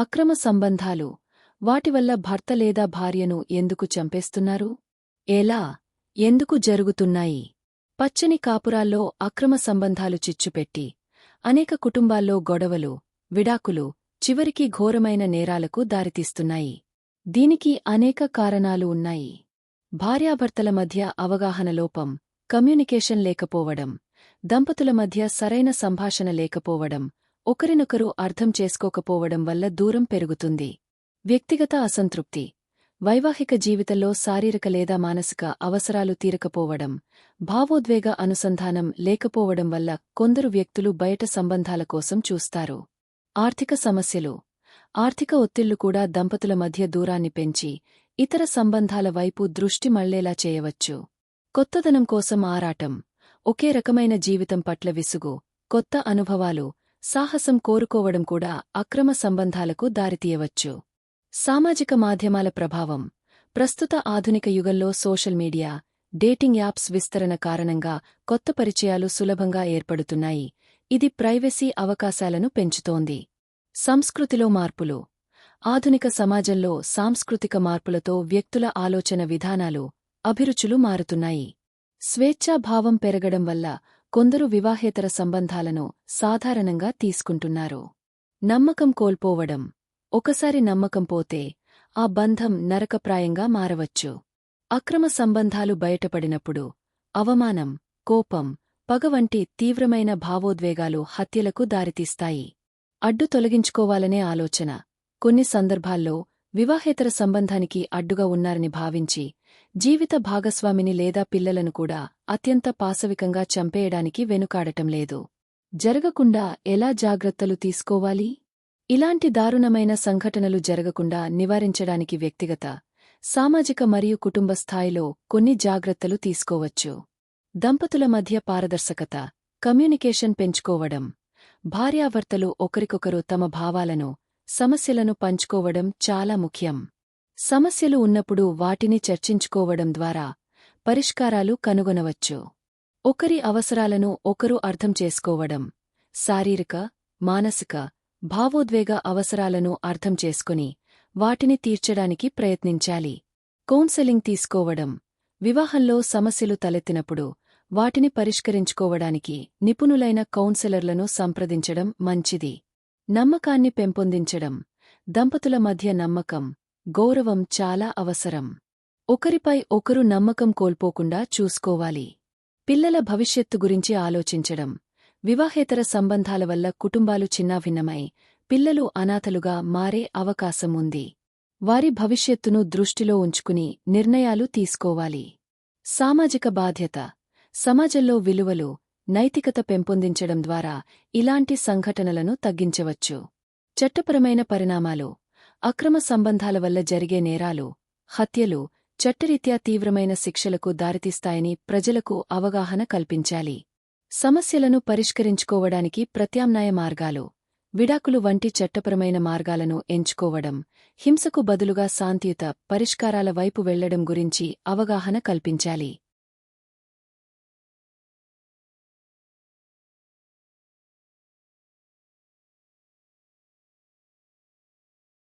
అక్రమ సంబంధాలు వాటి వల్ల భర్త లేదా భార్యను ఎందుకు చంపేస్తున్నారు? ఎలా? ఎందుకు జరుగుతున్నాయి? పచ్చని కాపురాల్లో అక్రమ సంబంధాలు చిచ్చుపెట్టి అనేక కుటుంబాల్లో గొడవలు విడాకులు చివరికి ఘోరమైన నేరాలకు దారితీస్తున్నాయి. దీనికి అనేక కారణాలు ఉన్నాయి. భార్యాభర్తల మధ్య అవగాహన లోపం కమ్యూనికేషన్ లేకపోవడం దంపతుల మధ్య సరైన సంభాషణ లేకపోవడం ఒకరినొకరు అర్థం చేసుకోకపోవడం వల్ల దూరం పెరుగుతుంది. వ్యక్తిగత అసంతృప్తి. వైవాహిక జీవితంలో శారీరక లేదా మానసిక అవసరాలు తీరకపోవడం భావోద్వేగ అనుసంధానం లేకపోవడం వల్ల కొందరు వ్యక్తులు బయట సంబంధాల కోసం చూస్తారు. ఆర్థిక సమస్యలు. ఆర్థిక ఒత్తిళ్ళు కూడా దంపతుల మధ్య దూరాన్ని పెంచి ఇతర సంబంధాల వైపు దృష్టి మళ్ళేలా చేయవచ్చు. కొత్తదనం కోసం ఆరాటం. ఒకే రకమైన జీవితం పట్ల విసుగు కొత్త అనుభవాలు సాహసం కోరుకోవడం కూడా అక్రమ సంబంధాలకు దారితీయవచ్చు. సామాజిక మాధ్యమాల ప్రభావం. ప్రస్తుత ఆధునిక యుగంలో సోషల్ మీడియా డేటింగ్ యాప్స్ విస్తరణ కారణంగా కొత్త పరిచయాలు సులభంగా ఏర్పడుతున్నాయి. ఇది ప్రైవసీ అవకాశాలను పెంచుతోంది. సంస్కృతిలో మార్పులు. ఆధునిక సమాజంలో సాంస్కృతిక మార్పులతో వ్యక్తుల ఆలోచన విధానాలు అభిరుచులు మారుతున్నాయి. స్వేచ్ఛాభావం పెరగడం వల్ల కొందరు వివాహేతర సంబంధాలను సాధారణంగా తీసుకుంటున్నారు. నమ్మకం కోల్పోవడం. ఒకసారి నమ్మకం పోతే ఆ బంధం నరకప్రాయంగా మారవచ్చు. అక్రమ సంబంధాలు బయటపడినప్పుడు అవమానం కోపం పగ వంటి తీవ్రమైన భావోద్వేగాలు హత్యలకు దారితీస్తాయి. అడ్డు తొలగించుకోవాలనే ఆలోచన. కొన్ని సందర్భాల్లో వివాహేతర సంబంధానికి అడ్డుగా ఉన్నారని భావించి జీవిత భాగస్వామిని లేదా పిల్లలను కూడా అత్యంత పాశవికంగా చంపేయడానికి వెనుకాడటం లేదు. జరగకుండా ఎలా జాగ్రత్తలు తీసుకోవాలి? ఇలాంటి దారుణమైన సంఘటనలు జరగకుండా నివారించడానికి వ్యక్తిగత సామాజిక మరియు కుటుంబ స్థాయిలో కొన్ని జాగ్రత్తలు తీసుకోవచ్చు. దంపతుల మధ్య పారదర్శకత కమ్యూనికేషన్ పెంచుకోవడం భార్యాభర్తలు ఒకరికొకరు తమ భావాలను సమస్యలను పంచుకోవడం చాలా ముఖ్యం. సమస్యలు ఉన్నప్పుడు వాటిని చర్చించుకోవడం ద్వారా పరిష్కారాలు కనుగొనవచ్చు. ఒకరి అవసరాలను ఒకరు అర్థం చేసుకోవడం శారీరక మానసిక భావోద్వేగ అవసరాలను అర్థం చేసుకుని వాటిని తీర్చడానికి ప్రయత్నించాలి. కౌన్సెలింగ్ తీసుకోవడం వివాహంలో సమస్యలు తలెత్తినప్పుడు వాటిని పరిష్కరించుకోవడానికి నిపుణులైన కౌన్సెలర్లను సంప్రదించడం మంచిది. నమ్మకాన్ని పెంపొందించడం దంపతుల మధ్య నమ్మకం గౌరవం చాలా అవసరం. ఒకరిపై ఒకరు నమ్మకం కోల్పోకుండా చూసుకోవాలి. పిల్లల భవిష్యత్తు గురించి ఆలోచించడం వివాహేతర సంబంధాల వల్ల కుటుంబాలు చిన్నాభిన్నమై పిల్లలు అనాథలుగా మారే అవకాశం ఉంది. వారి భవిష్యత్తును దృష్టిలో ఉంచుకుని నిర్ణయాలు తీసుకోవాలి. సామాజిక బాధ్యత సమాజంలో విలువలు నైతికత పెంపొందించడం ద్వారా ఇలాంటి సంఘటనలను తగ్గించవచ్చు. చట్టపరమైన పరిణామాలు అక్రమ సంబంధాల వల్ల జరిగే నేరాలు హత్యలు చట్టరీత్యా తీవ్రమైన శిక్షలకు దారితీస్తాయని ప్రజలకు అవగాహన కల్పించాలి. సమస్యలను పరిష్కరించుకోవడానికి ప్రత్యామ్నాయ మార్గాలు విడాకులు వంటి చట్టపరమైన మార్గాలను ఎంచుకోవడం హింసకు బదులుగా శాంతియుత పరిష్కారాల వైపు వెళ్ళడం గురించి అవగాహన కల్పించాలి.